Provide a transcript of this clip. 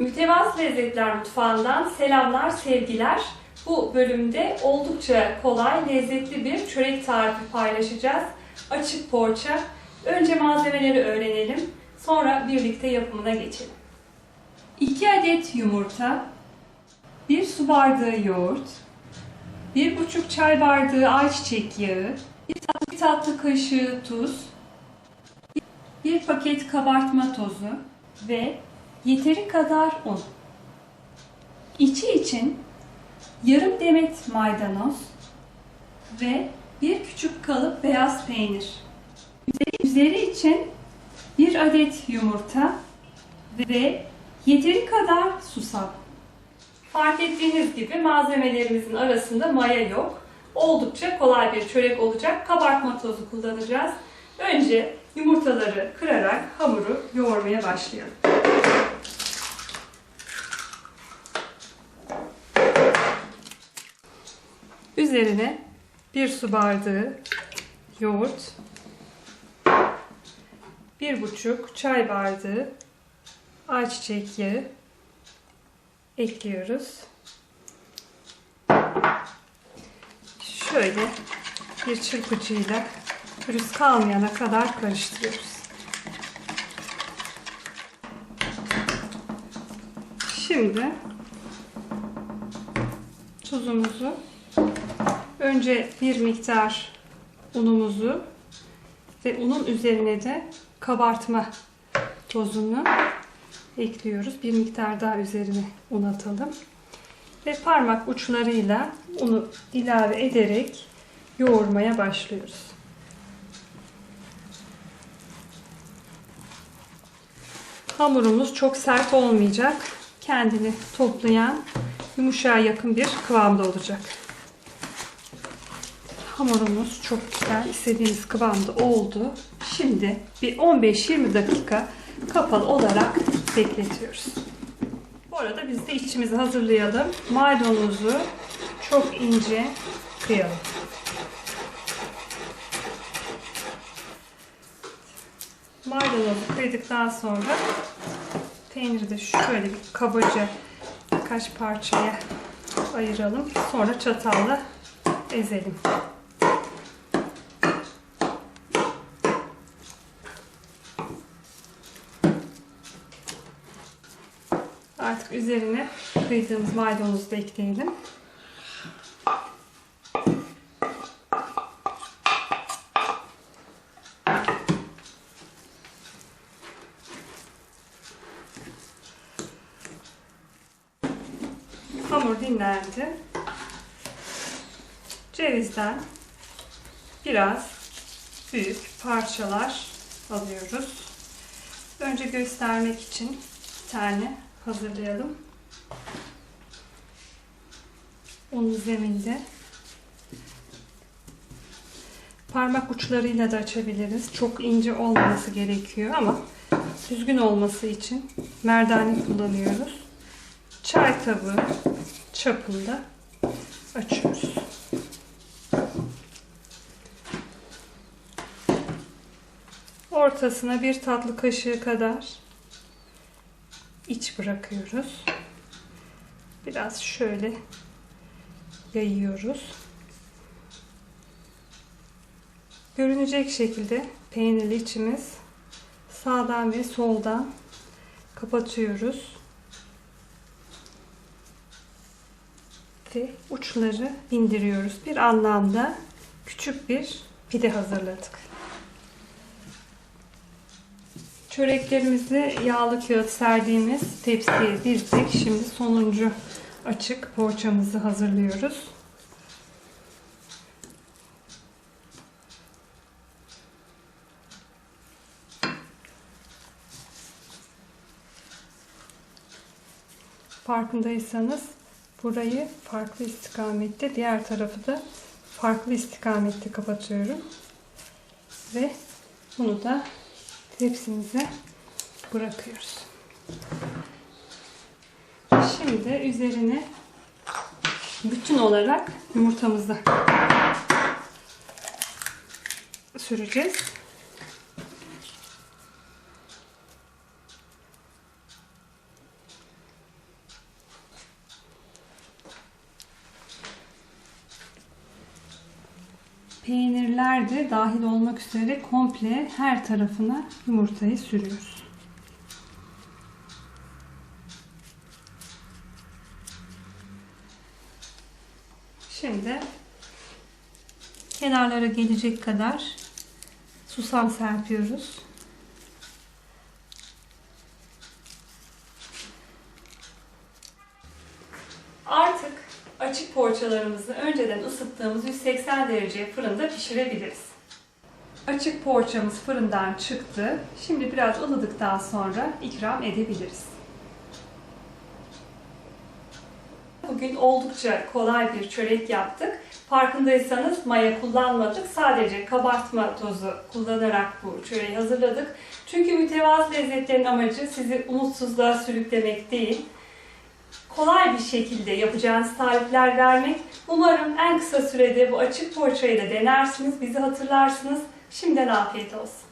Mütevazı Lezzetler Mutfağı'ndan selamlar, sevgiler. Bu bölümde oldukça kolay, lezzetli bir çörek tarifi paylaşacağız. Açık poğaça. Önce malzemeleri öğrenelim, sonra birlikte yapımına geçelim. 2 adet yumurta, 1 su bardağı yoğurt, 1,5 çay bardağı ayçiçek yağı, 1 tatlı, tatlı kaşığı tuz, 1 paket kabartma tozu ve yeteri kadar un. İçi için yarım demet maydanoz ve bir küçük kalıp beyaz peynir. Üzeri için bir adet yumurta ve yeteri kadar susam. Fark ettiğiniz gibi malzemelerimizin arasında maya yok. Oldukça kolay bir çörek olacak. Kabartma tozu kullanacağız. Önce yumurtaları kırarak hamuru yoğurmaya başlayalım. Üzerine bir su bardağı yoğurt, bir buçuk çay bardağı ayçiçek yağı ekliyoruz. Şöyle bir çırpıcıyla pürüz kalmayana kadar karıştırıyoruz. Şimdi tuzumuzu önce bir miktar unumuzu ve unun üzerine de kabartma tozunu ekliyoruz. Bir miktar daha üzerine un atalım. Ve parmak uçlarıyla unu ilave ederek yoğurmaya başlıyoruz. Hamurumuz çok sert olmayacak. Kendini toplayan, yumuşağa yakın bir kıvamda olacak. Hamurumuz çok güzel, istediğimiz kıvamda oldu. Şimdi bir 15-20 dakika kapalı olarak bekletiyoruz. Bu arada biz de içimizi hazırlayalım. Maydanozu çok ince kıyalım. Maydanozu kıydıktan sonra peyniri de şöyle bir kabaca birkaç parçaya ayıralım. Sonra çatalla ezelim. Artık üzerine kıydığımız maydanozu da ekleyelim. Hamur dinlendi. Cevizden biraz büyük parçalar alıyoruz. Önce göstermek için bir tane hazırlayalım. Onun zeminde parmak uçlarıyla da açabiliriz. Çok ince olmaması gerekiyor ama düzgün olması için merdane kullanıyoruz. Çay tabağı çapında açıyoruz. Ortasına bir tatlı kaşığı kadar iç bırakıyoruz. Biraz şöyle yayıyoruz. Görünecek şekilde peynirli içimiz sağdan ve soldan kapatıyoruz. Ve uçları indiriyoruz. Bir anlamda küçük bir pide hazırladık. Çöreklerimizi yağlı kağıt serdiğimiz tepsiye dizdik. Şimdi sonuncu açık poğaçamızı hazırlıyoruz. Farkındaysanız burayı farklı istikamette, diğer tarafı da farklı istikamette kapatıyorum. Ve bunu da tepsimize bırakıyoruz. Şimdi üzerine bütün olarak yumurtamızı süreceğiz. Peynirler de dahil olmak üzere komple her tarafına yumurtayı sürüyoruz. Şimdi kenarlara gelecek kadar susam serpiyoruz. Açık poğaçalarımızı önceden ısıttığımız 180 derece fırında pişirebiliriz. Açık poğaçamız fırından çıktı. Şimdi biraz ılıdıktan sonra ikram edebiliriz. Bugün oldukça kolay bir çörek yaptık. Farkındaysanız maya kullanmadık. Sadece kabartma tozu kullanarak bu çöreği hazırladık. Çünkü mütevazı lezzetlerin amacı sizi umutsuzluğa sürüklemek değil. Kolay bir şekilde yapacağınız tarifler vermek. Umarım en kısa sürede bu açık poğaçayı da denersiniz, bizi hatırlarsınız. Şimdiden afiyet olsun.